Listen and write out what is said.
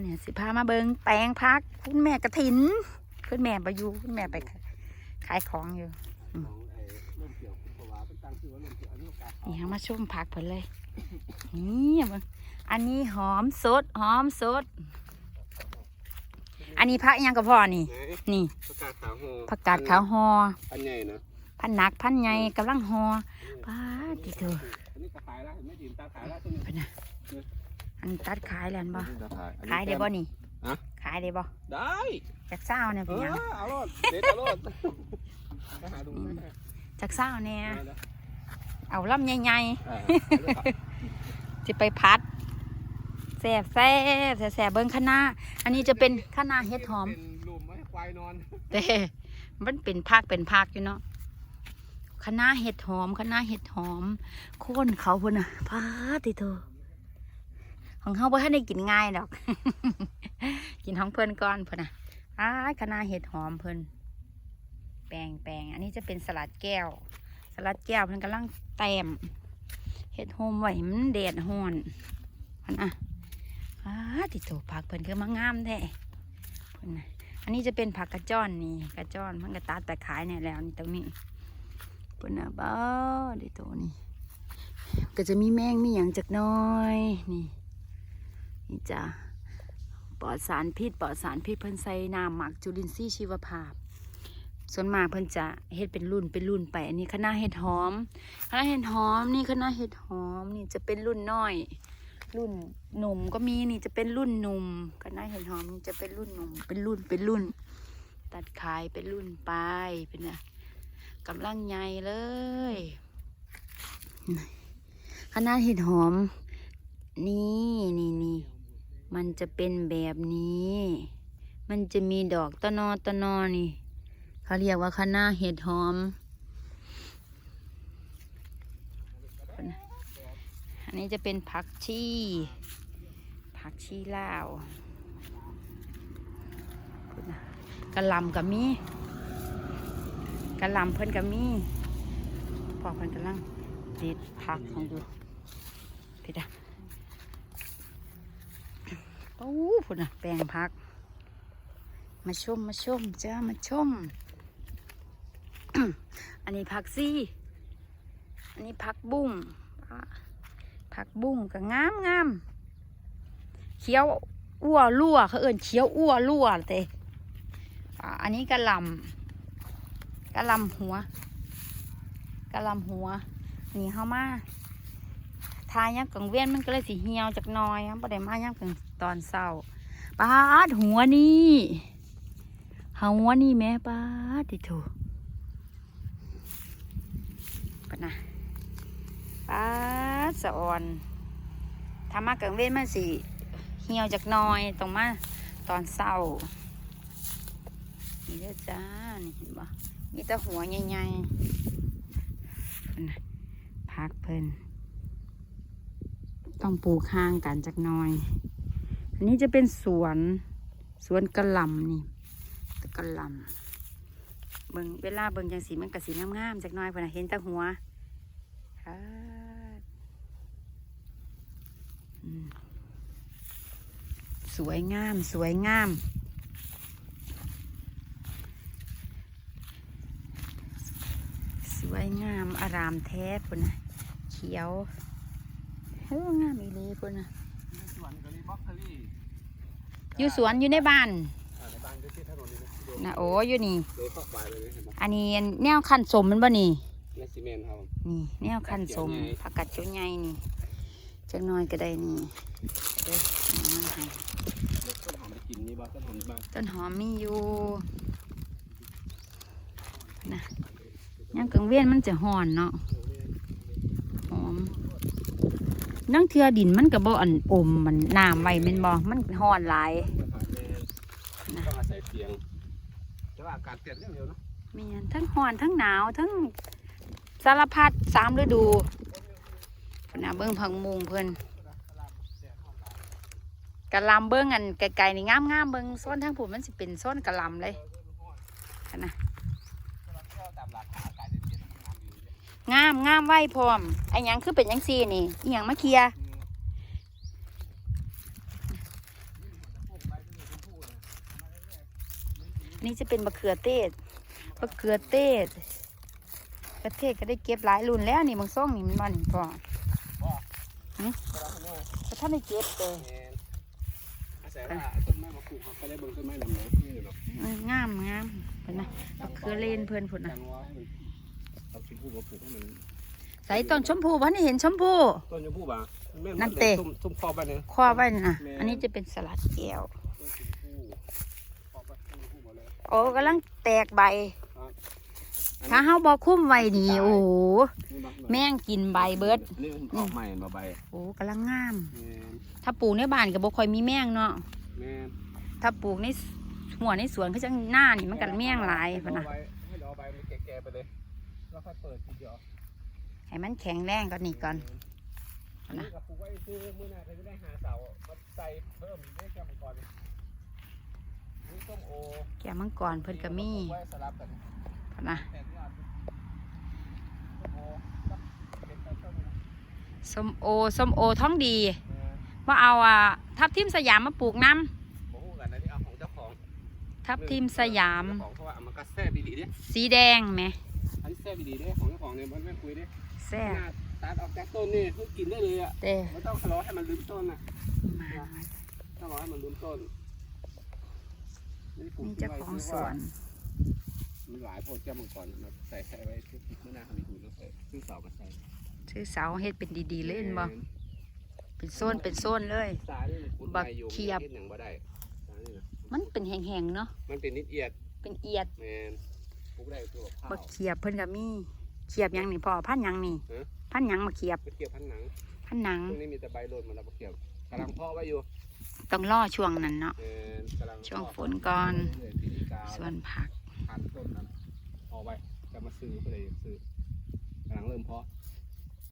มันเนี่ยสิพามาเบิงแปลงพัก คุณแม่กระถิน คุณแม่ไปอยู่คุณแม่ไปขายของอยู่ของไอ้เริ่มเกี่ยวคุณปวาเป็นตั้งชื่อว่าเริ่มเกี่ยวอันนี้โอกาสนี่ฮะมาชมผักเพิ่นเลย นี่เบิ่งอันนี้หอมสดหอมสด อันนี้ผักอิหยังกับพ่อนี่ไหนนี่ประกาศขาวโฮผักกาดขาวหออันใหญ่นะพันหนักพันใหญ่กำลังหอป้าดดิเธออันนี้ก็ขายแล้วเห็นไหมดินตาขายแล้วตัวนี้เพิ่นน่ะอัน ตัดขายแล้วบ่ตาขายขายได้บ่นี่ฮะขายได้บ่ได้จากเศร้าเนี่ยเอเป็นหอยังเอารถเด็ดเอารถไปหาดูไหมจากเศร้าเนี่ยเอาละเอาลำใหญ่อ่าๆสิไปพัดแซ่บแซ่บแซ่บๆเบิ้งคะน้าอันนี้จะเป็นคะน้าเฮ็ดหอมเป็นหลุมไว้ให้ควายนอนแต่มันเป็นภาคเป็นภาคอยู่เนาะคะน้าเห็ดหอมคะน้าเห็ดหอมโค่นเขาพุ่นน่ะพาติโต ของเขาบ่ทันได้กินง่ายดอก กินของเพิ่อนก่อนเพุ่อนน่ะอ้ายคะเห็ดหอมเพิ่อนแปงแปงอันนี้จะเป็นสลัดแก้ว สลัดแก้วเพิ่อนกำลังแต้มเห็ดโฮมไห้มันแดดฮ้อนเพุ่อนอะอ้าติโตผักเพิ่อนคือมางามแท้พุ่นนะอันนี้จะเป็นผักกระจ้อนนี่กระจ้อนมันก็ตัดแต่ขายเนี่ยแล้วนี่ตรงนี้ปุ่อนนะบ้าเดี๋ยวตัวนี้ก็จะมีแมงมีอย่างจักน้อยนี่ นี่จ้ะปลอดสารพิษปลอดสารพิษเพิ่นใส่น้ำหมักจุลินทรีย์ชีวภาพ ส่วนมากเพิ่นจะเฮ็ดเป็นรุ่นเป็นรุ่นไปอันนี้คณะเห็ดหอมคณะเห็ดหอมนี่คณะเห็ดหอมนี่จะเป็นรุ่นน้อย รุ่นหนุ่มก็มีนี่จะเป็นรุ่นหนุ่มก็น่าเห็นหอมนี่จะเป็นรุ่นหนุ่มเป็นรุ่นเป็นรุ่น ตัดขายเป็นรุ่นไปเป็นนะกำลังใหญ่เลยคณะเห็ดหอม นี่นี่นี่ มันจะเป็นแบบนี้ มันจะมีดอกตะนอตะนอนี่ เขาเรียกว่าคณะเห็ดหอม อันนี้จะเป็นผักชีผักชีลาวพูดนะลำกับมีกระลำเพิ่นกับมีพอเพิ่นกำลังเด็ดผักของดูพี่ดา โอ้พูดนะแปลงผัก มาชมมาชมจ้ามาชม อันนี้ผักซี่ อันนี้ผักบุ้งผักบุ้งก็งามงามเขียวอ้วรั่วเขาเอิ่นเขียวอ้วรั่วเตออันนี้กระลำกระลำหัวกระลำหัวนี่เข้ามา ทายังกังเวียนมันก็เลยสีเหี่ยวจากน้อยประเดี๋ยวมายังกังตอนเศร้าปาดหัวนี่หัวนี่แม่ปาดดิโถปนะปาดสะออนทำมากังเว้นมันสิเหี่ยวจากน้อยตรงมาตอนเศร้านี่เด้อจ้านี่เห็นบ่มีแต่หัวใหญ่ๆเพิ่นะพักเพิ่น ต้องปลูกห่างกันจากหน้อย อันนี้จะเป็นสวนสวนกระหลำนี่ตะกระหลำเบิงเวลาเบิงจังสีมันกระสีงามๆจากหน้อยเพิ่นน่ะเห็นต่หัวสวยงามสวยงาม สวยงามอารามแท้พุ่นนะเขียว ฮ้ยงามอีหลีพุ่นนะสวนก็มีบล็อกโคลี่อยู่สวนอยู่ในบ้านอ่าในบ้านก็ที่ถนนนี่นะโดนนะโอ้อยู่นี่ โดนเข้าไปเลยเห็นไหมอันนี้แนวคันสมมันบ่นี่ในซีเมนต์ครับ นี่แนวคันสมผักกัดเจียวใหญ่นี่จักหน้อยก็ได้นี่เด้อนี่มันให้รถต้นหอมไปกินนี่บ้างต้นหอมบ้างต้นหอมมีอยู่นะยังกังเวียนมันจะห่อนเนาะหอม นั่งเทือดินมันกับบ่อันอมมันน้ำไว้แมันบ่มันห่อนหลายต้องอาศัยเตียงแต่ว่าอากาศเปลี่ยนเรื่องเดียวเนาะมีอันทั้งห่อนทั้งหนาวทั้งสารพัดสามฤดูพุ่นนะเบิ้งพังมุงเพิ่นกะหลำเบิ้งอันไกลๆนี่งามๆเบิ้งโซนทั้งผุนมันสิเป็นโซนกะหลำเลยอันนะ ก็ตามหลักอากาศเย็นๆทำงานอยู่เนี่ย งามงามไว้พร้อมไอ้หยังคือเป็นหยังซีนี่อีหยังมาเคลียร์อนี่จะเป็นมะเขือเทศมะเขือเทศมะเขือเทศก็ได้เก็บหลายรุ่นแล้วนี่มึงซ่องนี่มันมานี่พ่อเราเนาะแต่ถ้าไม่เก็บเลยแม่นอาศัยว่าต้นไม้มาปลูกเขาก็ได้เบิ่งต้นไม้นำเนาะนี่เนาะเอองามงามเพิ่นนะมะเขือเลนเพิ่นพุ่นนะกันว่าให้มัน เอาชมพู่มาปลูกให้มันใส่ต้นชมพูวันนี้เห็นชมพู ต้นชมพู่บ่าแม่นั่นเตะ ส้มส้มคอไปเนี่ยคว้าไว้น่ะแม่อันนี้จะเป็นสลัดแก้วต้นชมพู่คอไปต้นชมพู่หมดเลย โอ้กำลังแตกใบ ครับถ้าเฮาบ่คุ้มไว้นี่โอ้โหนี่บักแม่งกินใบเบิดนี่มันออกใหม่มาใบโอ้กำลังงาม แม่นถ้าปลูกในบ้านก็บ่ค่อยมีแมงเนาะแม่นถ้าปลูกในหัวในสวนคือจังหน้านี่มันก็แมงหลายพุ่นน่ะให้เราเอาใบมันแก่ๆไปเลย แล้วค่อยเปิดทีเดียวให้มันแข็งแรงก่อนนี่ก่อน อันนี้กับปลูกไว้ซื้อมื้อหน้าจะได้หาเสามาใส่เพิ่มได้แค่มังกรนี่ส้มโอแกมังกรเพิ่นก็มีปลูไว้สลับกันพุ่นนะแต่ที่อ่านส้มโอกับเป็นต้นส้มนะส้มโอส้มโอท้องดีแม่นว่าเอาอะทับทิมสยามมาปลูกน้บ่ฮู้กันนะที่เอาของเจ้าของำทับทิมสยามเจ้ของเพราะว่าเอามันก็แซ่บดีๆเด้สีแดงไหม อันนี้แซ่บดีๆเด้ของเจ้าของเนี่ยมันไม่คุยเด้แซ่หบน้าตัดออกจากต้นนี่เพิ่งกินได้เลยอะเด้ไม่ต้องทะเลาะให้มันลืมต้นอะมาต้องรอให้มันลืมต้นนี่ปลูกนี่เจ้าของสวนมันหลายโพดแก้วมังกรมาใส่ใส่ไว้ที่เมื่อหน้าเขามีถุงแล้วใส่ซื้อเสามาใส่ซื้อเสาเฮ็ดเป็นดีๆเล่นบ่เป็นโซนเป็นโซนเลยสานี่มันขุดบักใบอยู่เขียบมันเฮ็ดหยังบ่ได้สานี่นะมันเป็นแห้งๆเนาะมันเป็นนิดเอียดเป็นเอียดแมนป ลูกได้ตัวข้าวบักเขียบเพิ่นก็มีเขียบหยังนี่พ่อพันหยังนี่ฮะพันหยังมาเขียบบักเขียบพันหนังพันหนังช่วงนี้มีแต่ใบโลนมาแล้วบักเขียบกำลังเพาะไว้อยู่ต้องรอช่วงนั้นเนาะแมนกำลังช่วงฝนก่อน เรื่อยๆปีนี้กาส่วนผัก พันต้นนั้นเอาไว้จะมาซื้อเพื่อจะซื้อกำลังเริ่มเพาะ